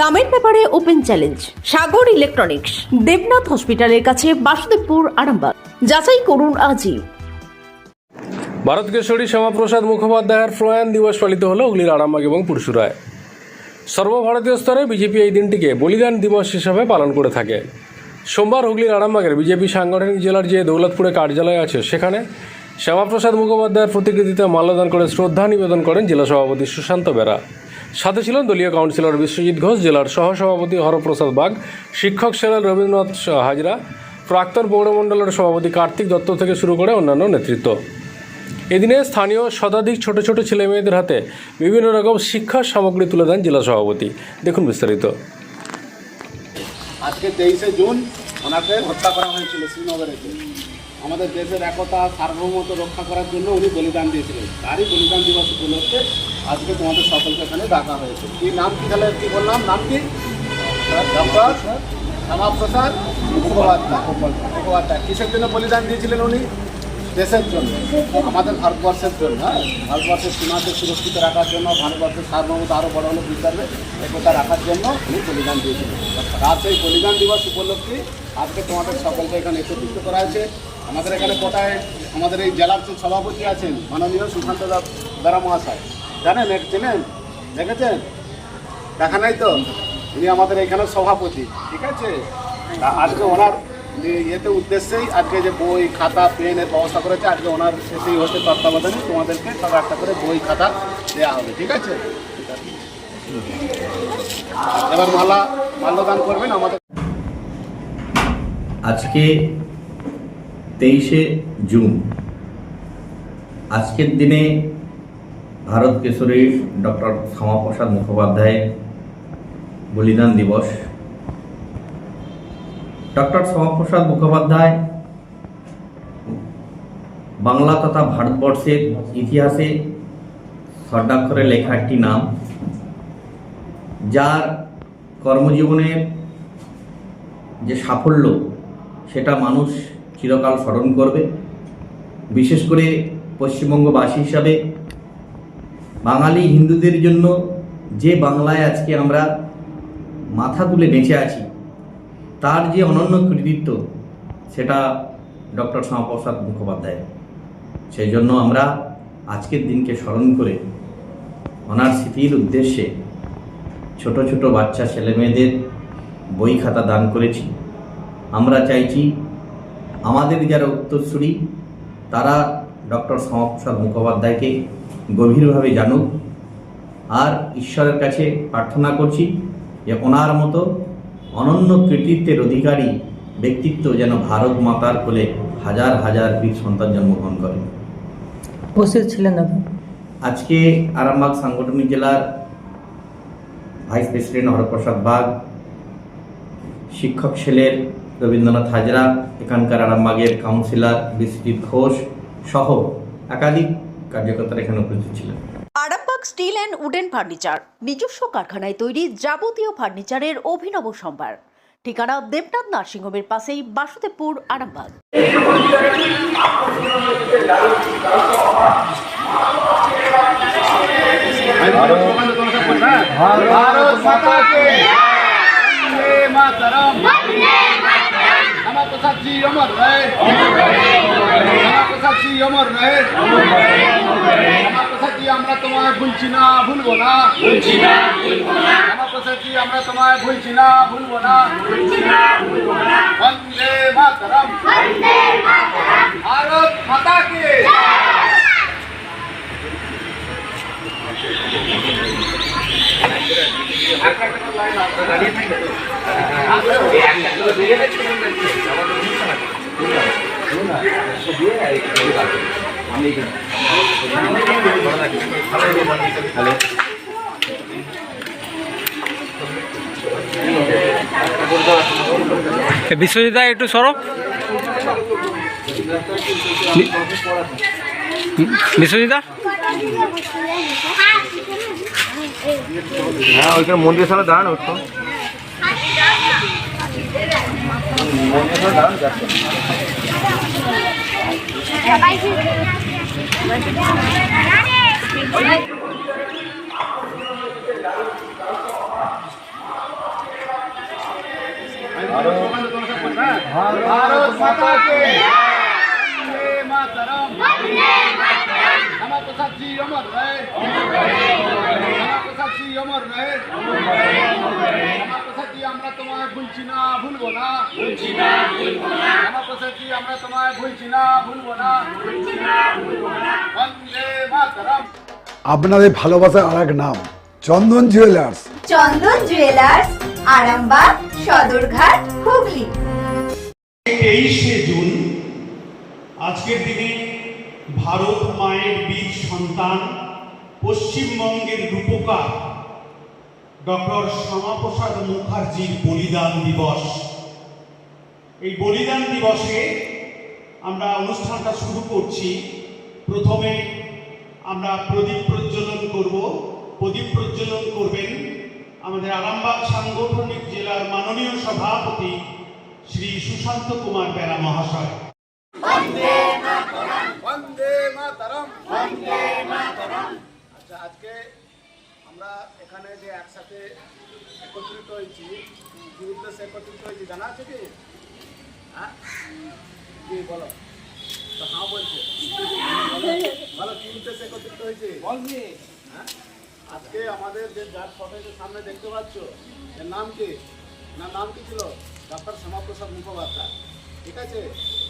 দামের ব্যাপারে open challenge, Sagar electronics, Debnath হসপিটালের কাছে বাসুদেবপুর, আরামবাগ। যাচাই করুন আজই। ভারত কেশরী শ্যামাপ্রসাদ মুখোপাধ্যায়ের প্রয়াণ দিবস পালিত হলো হুগলির আরামবাগ এবং পুরসুরায়। সর্বভারতীয় স্তরে বিজেপি এই দিনটিকে বলিদান দিবস হিসাবে পালন করে থাকে। সোমবার হুগলির আরামবাগের বিজেপি সাংগঠনিক জেলার যে দৌলতপুরে কার্যালয় আছে, সেখানে শ্যামাপ্রসাদ মুখোপাধ্যায়ের প্রতিকৃতিতে মাল্যদান করে শ্রদ্ধা নিবেদন করেন জেলা সভাপতি সুশান্ত বেরা। সাথে ছিলেন দলীয় কাউন্সিলর বিশ্বজিৎ ঘোষ, জেলার সহসভাপতি হরপ্রসাদ বাগ, শিক্ষক সেলের রবীন্দ্রনাথ হাজরা, প্রাক্তন পৌরমণ্ডলের সভাপতি কার্তিক দত্ত থেকে শুরু করে অন্যান্য নেতৃত্ব। এদিনে স্থানীয় শতাধিক ছোট ছোট ছেলে মেয়েদের হাতে বিভিন্ন রকম শিক্ষা সামগ্রী তুলে দেন জেলা সভাপতি। দেখুন বিস্তারিত। আজকে তেইশে জুন ওনাকে হত্যা করা হয়েছিল শ্রীনগরেতে আমাদের দেশের একতা, সার্বভৌমত্ব রক্ষা করার জন্য উনি বলিদান দিয়েছিলেন। তারই বলিদান দিবস উপলক্ষে আজকে তোমাদের সকলকে এখানে ডাকা হয়েছে। কি নাম কি তাহলে কি বললাম? নাম কি? শ্যামাপ্রসাদ মুখোপাধ্যায়। কিসের জন্য বলিদান দিয়েছিলেন উনি? দেশের জন্য। আমাদের ভারতবর্ষের জন্য হ্যাঁ? ভারতবর্ষের সীমাকে সুরক্ষিত রাখার জন্য, ভারতবর্ষের সার্বভৌমত্ব আরও বড় হলে পারবে একতা রাখার জন্য উনি বলিদান দিয়েছিলেন। আর সেই বলিদান দিবস উপলক্ষে আজকে তোমাদের সকলকে এখানে একত্রিত করা হয়েছে। আমাদের এখানে কোটায় আমাদের এই জেলার সভাপতি আছেন মাননীয় সুশান্ত দারা মহাশয়। জানেন এক চেনেন? দেখেছেন? দেখা নাই তো? উনি আমাদের এখানে সভাপতি, ঠিক আছে? আজকে ওনার ইয়েতে উদ্দেশ্যেই আজকে যে বই, খাতা পেনের ব্যবস্থা করেছে, আজকে ওনার সেই হচ্ছে তত্ত্বাবধানে তোমাদেরকে সব একটা করে বই, খাতা দেওয়া হবে, ঠিক আছে? এবার মালা, মাল্যদান করবেন আমাদের। আজকে তেইশে জুন। আজকের দিনে ভারত কেশরী ডক্টর শ্যামাপ্রসাদ মুখোপাধ্যায় বলিদান দিবস। ডক্টর শ্যামাপ্রসাদ মুখোপাধ্যায় বাংলা তথা ভারতবর্ষের ইতিহাসে স্বর্ণাক্ষরে লেখা একটি নাম, যার কর্মজীবনের যে সাফল্য, সেটা মানুষ চিরকাল স্মরণ করবে। বিশেষ করে পশ্চিমবঙ্গবাসী হিসাবে বাঙালি হিন্দুদের জন্য যে বাংলায় আজকে আমরা মাথা তুলে বেঁচে আছি, তার যে অনন্য কৃতিত্ব, সেটা ডক্টর শ্যামাপ্রসাদ মুখোপাধ্যায়। সেই জন্য আমরা আজকের দিনকে স্মরণ করে ওনার স্মৃতির উদ্দেশ্যে ছোট ছোট বাচ্চা ছেলেমেয়েদের বই খাতা দান করেছি। আমরা চাইছি আমাদের যারা উত্তরসূরি, তারা ডক্টর শ্যামাপ্রসাদ মুখোপাধ্যায়কে গভীরভাবে জানুক। আর ঈশ্বরের কাছে প্রার্থনা করছি যে ওনার মতো অনন্য কৃতিত্বের অধিকারী ব্যক্তিত্ব যেন ভারত মাতার কোলে হাজার হাজার বীর সন্তান জন্মগ্রহণ করে। উপস্থিত ছিলেন আজকে আরামবাগ সাংগঠনিক জেলার ভাইস প্রেসিডেন্ট হরপ্রসাদ বাগ শিক্ষক ছেলের রবীন্দ্রনাথ হাজরা এখানকার আরামবাগের কাউন্সিলর বিশ্বজিৎ ঘোষ সহ একাধিক কার্যকর্তারা এখানে উপস্থিত ছিলেন। Arambagh steel and wooden furniture নিজস্ব কারখানায় তৈরি যাবতীয় ফার্নিচারের অভিনব সম্ভার। ঠিকানা দেবনাথ নার্সিংহোমের পাশেই বাসুদেবপুর আরামবাগ। ভারত মাতা কে বন্দে মাতরম। বন্দে মাতরম নমঃ প্রসাদ জি অমর রহে অমর রহে শ্যামা প্রসাদ জি আমরা তোমায় ভুলছি না ভুলবো না ভুলছি না শ্যামা প্রসাদ জি আমরা তোমায় ভুলছি না ভুলবো না বন্দে মাতরম ভারত মাতা কে বিশ্বজিৎ একটু সরো। বিশ্বজিৎ হ্যাঁ ওইখানে মন্দির সামনে দাঁড়ানো একটু ভারত মাতা কে মাতরম শ্যামা প্রসাদ জি অমর রহে শ্যামা প্রসাদ জি অমর রহে জি আমরা তোমায় ভুলছি না ভুলবো না। ভুলছি না ভুলবো না। প্রসাদ জি আমরা তোমায় ভুলছি না ভুলবো না। ভুলছি না ভুলবো না। বন্দে মাতরম। আপনাদের ভালোবাসার আর এক নাম চন্দন জুয়েলার্স চন্দন জুয়েলার্স আরামবাগ সদরঘাট হুগলি। তেইশে জুন আজকের দিনে ভারত মায়ের বীর সন্তান পশ্চিমবঙ্গের রূপকার ডক্টর শ্যামাপ্রসাদ মুখার্জির বলিদান দিবস। এই বলিদান দিবসে আমরা অনুষ্ঠানটা শুরু করছি। প্রথমে আমরা প্রদীপ প্রজ্বলন করব। প্রদীপ প্রজ্বলন করবেন আমাদের আরামবাগ সাংগঠনিক জেলার মাননীয় সভাপতি শ্রী সুশান্ত কুমার বেড়া মহাশয়। আচ্ছা আজকে আমরা এখানে যে একসাথে একত্রিত হয়েছি কি উদ্দেশ্যে একত্রিত হয়েছি জানা আছে কি? হ্যাঁ? বলো। তো হ্যাঁ বলছে। বলো, কি উদ্দেশ্যে একত্রিত হয়েছে। বলছি। হ্যাঁ? আজকে আমাদের যে যার ফটো সামনে দেখতে পাচ্ছ এর নাম কি? না নাম কি ছিল? ডক্টর শ্যামাপ্রসাদ মুখোপাধ্যায়। ঠিক আছে?